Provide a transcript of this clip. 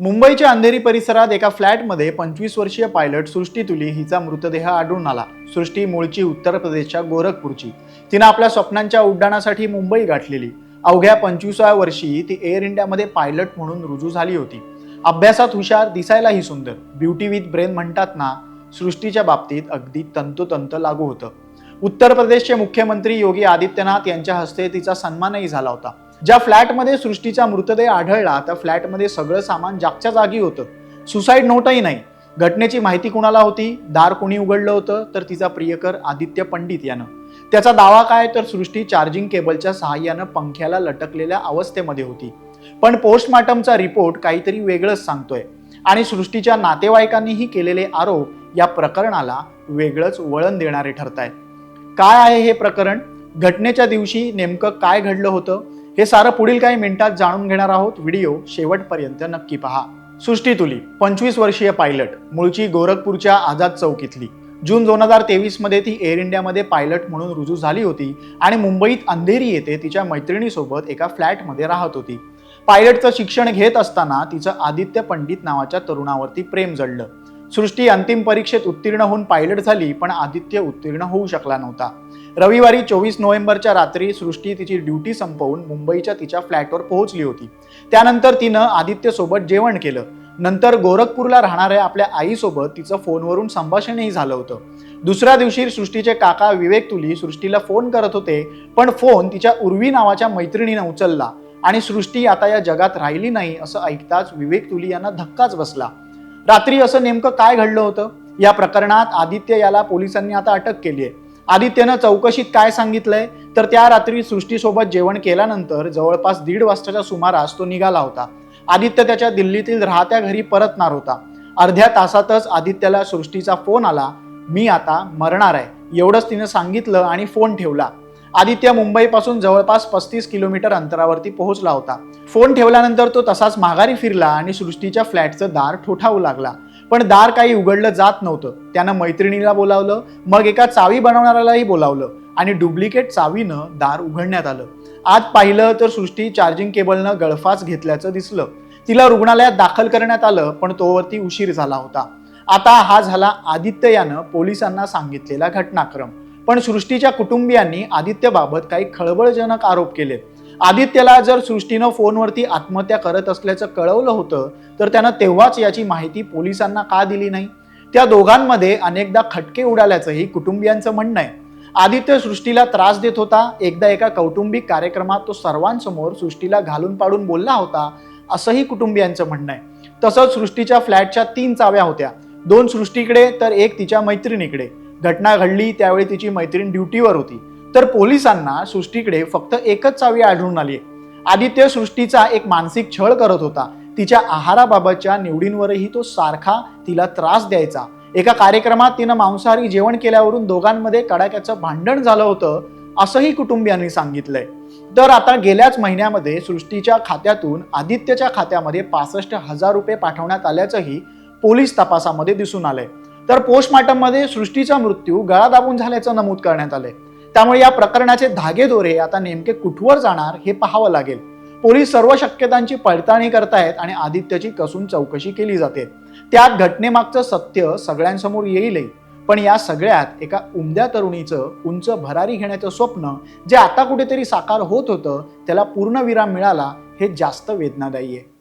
मुंबईच्या अंधेरी परिसरात एका फ्लॅटमध्ये पंचवीस वर्षीय पायलट सृष्टी तुली हिचा मृतदेह आढळून आला. सृष्टी मूळची उत्तर प्रदेशच्या गोरखपूरची. तिनं आपल्या स्वप्नांच्या उड्डाणासाठी मुंबई गाठलेली. अवघ्या पंचवीसाव्या वर्षी ती एअर इंडियामध्ये पायलट म्हणून रुजू झाली होती. अभ्यासात हुशार दिसायलाही सुंदर. ब्युटी विथ ब्रेन म्हणतात ना सृष्टीच्या बाबतीत अगदी तंतोतंत लागू होतं. उत्तर प्रदेशचे मुख्यमंत्री योगी आदित्यनाथ यांच्या हस्ते तिचा सन्मानही झाला होता. ज्या फ्लॅटमध्ये सृष्टीचा मृतदेह आढळला त्या फ्लॅटमध्ये सगळं सामान जागच्या जागी होतं. सुसाईड नोटही नाही. घटनेची माहिती कुणाला होती? दार कोणी उघडलं होतं? तर तिचा प्रियकर आदित्य पंडित यानं. त्याचा दावा काय? तर सृष्टी चार्जिंग केबलच्या सहाय्यानं पंख्याला लटकलेल्या अवस्थेमध्ये होती. पण पोस्टमार्टमचा रिपोर्ट काहीतरी वेगळंच सांगतोय. आणि सृष्टीच्या नातेवाईकांनीही केलेले आरोप या प्रकरणाला वेगळंच वळण देणारे ठरत आहेत काय आहे हे प्रकरण? घटनेच्या दिवशी नेमकं काय घडलं होतं? हे सारं पुढील काही मिनिटात जाणून घेणार आहोत. व्हिडिओ शेवटपर्यंत नक्की पहा. सृष्टी तुली पंचवीस वर्षीय पायलट मूळची गोरखपूरच्या आझाद चौकीतली. जून दोन हजार तेवीसमध्ये ती एअर इंडियामध्ये पायलट म्हणून रुजू झाली होती आणि मुंबईत अंधेरी येथे तिच्या मैत्रिणीसोबत एका फ्लॅटमध्ये राहत होती. पायलटचं शिक्षण घेत असताना तिचं आदित्य पंडित नावाच्या तरुणावरती प्रेम जडलं. सृष्टी अंतिम परीक्षेत उत्तीर्ण होऊन पायलट झाली पण आदित्य उत्तीर्ण होऊ शकला नव्हता. रविवारी चोवीस नोव्हेंबरच्या रात्री सृष्टी तिची ड्युटी संपवून मुंबईच्या तिच्या फ्लॅटवर पोहोचली होती. त्यानंतर तिनं आदित्यसोबत जेवण केलं. नंतर गोरखपूरला राहणाऱ्या आपल्या आईसोबत तिचं फोनवरून संभाषणही झालं होतं. दुसऱ्या दिवशी सृष्टीचे काका विवेक तुली सृष्टीला फोन करत होते पण फोन तिच्या उर्वी नावाच्या मैत्रिणीनं उचलला आणि सृष्टी आता या जगात राहिली नाही असं ऐकताच विवेक तुली यांना धक्काच बसला. रात्री असं नेमकं काय घडलं होतं? या प्रकरणात आदित्य याला पोलिसांनी आता अटक केली आहे. आदित्यनं चौकशीत काय सांगितलंय? तर त्या रात्री सृष्टीसोबत जेवण केल्यानंतर जवळपास दीड वाजताच्या सुमारास तो निघाला होता. आदित्य त्याच्या दिल्लीतील राहत्या घरी परतणार होता. अर्ध्या तासातच आदित्यला सृष्टीचा फोन आला मी आता मरणार आहे. एवढंच तिनं सांगितलं आणि फोन ठेवला. आदित्य मुंबईपासून जवळपास पस्तीस किलोमीटर अंतरावरती पोहोचला होता. फोन ठेवल्यानंतर तो तसाच माघारी फिरला आणि सृष्टीच्या फ्लॅटचं दार ठोठावू लागला. पण दार काही उघडलं जात नव्हतं. त्यानं मैत्रिणीला बोलावलं मग एका चावी बनवणाऱ्यालाही बोलावलं आणि डुप्लिकेट चावीनं दार उघडण्यात आलं. आज पाहिलं तर सृष्टी चार्जिंग केबलनं गळफास घेतल्याचं दिसलं. तिला रुग्णालयात दाखल करण्यात आलं पण तोवरती उशीर झाला होता. आता हा झाला आदित्य यानं पोलिसांना सांगितलेला घटनाक्रम. पण सृष्टीच्या कुटुंबियांनी आदित्यबाबत काही खळबळजनक आरोप केलेत. आदित्यला जर सृष्टीनं फोनवरती आत्महत्या करत असल्याचं कळवलं होतं तर त्यानं तेव्हाच याची माहिती पोलिसांना का दिली नाही? त्या दोघांमध्ये अनेकदा खटके उडाल्याचंही कुटुंबियांचं म्हणणं आहे. आदित्य सृष्टीला त्रास देत होता एकदा एका कौटुंबिक कार्यक्रमात तो सर्वांसमोर सृष्टीला घालून पाडून बोलला होता असंही कुटुंबियांचं म्हणणं आहे. तसंच सृष्टीच्या फ्लॅटच्या तीन चाव्या होत्या. दोन सृष्टीकडे तर एक तिच्या मैत्रिणीकडे. घटना घडली त्यावेळी तिची मैत्रीण ड्युटीवर होती. तर पोलिसांना सृष्टीकडे फक्त एकच चावी आढळून आली आदित्य सृष्टीचा एक मानसिक छळ करत होता. तिच्या आहाराबाबतच्या निवडींवरही तो सारखा तिला त्रास द्यायचा. एका कार्यक्रमात तिनं मांसाहारी जेवण केल्यावरून दोघांमध्ये कडाक्याचं भांडण झालं होतं असंही कुटुंबियांनी सांगितलंय. तर आता गेल्याच महिन्यामध्ये सृष्टीच्या खात्यातून आदित्यच्या खात्यामध्ये पासष्ट हजार रुपये पाठवण्यात आल्याचंही पोलीस तपासामध्ये दिसून आलंय. तर पोस्टमार्टममध्ये सृष्टीचा मृत्यू गळा दाबून झाल्याचं नमूद करण्यात आलंय. त्यामुळे या प्रकरणाचे धागेदोरे आता नेमके कुठवर जाणार हे पाहावं लागेल. पोलीस सर्व शक्यतांची पडताळणी करतायत आणि आदित्यची कसून चौकशी केली जाते. त्यात घटनेमागचं सत्य सगळ्यांसमोर येईलही पण या सगळ्यात एका उमद्या तरुणीचं उंच भरारी घेण्याचं स्वप्न जे आता कुठेतरी साकार होत होतं त्याला पूर्णविराम मिळाला हे जास्त वेदनादायी आहे.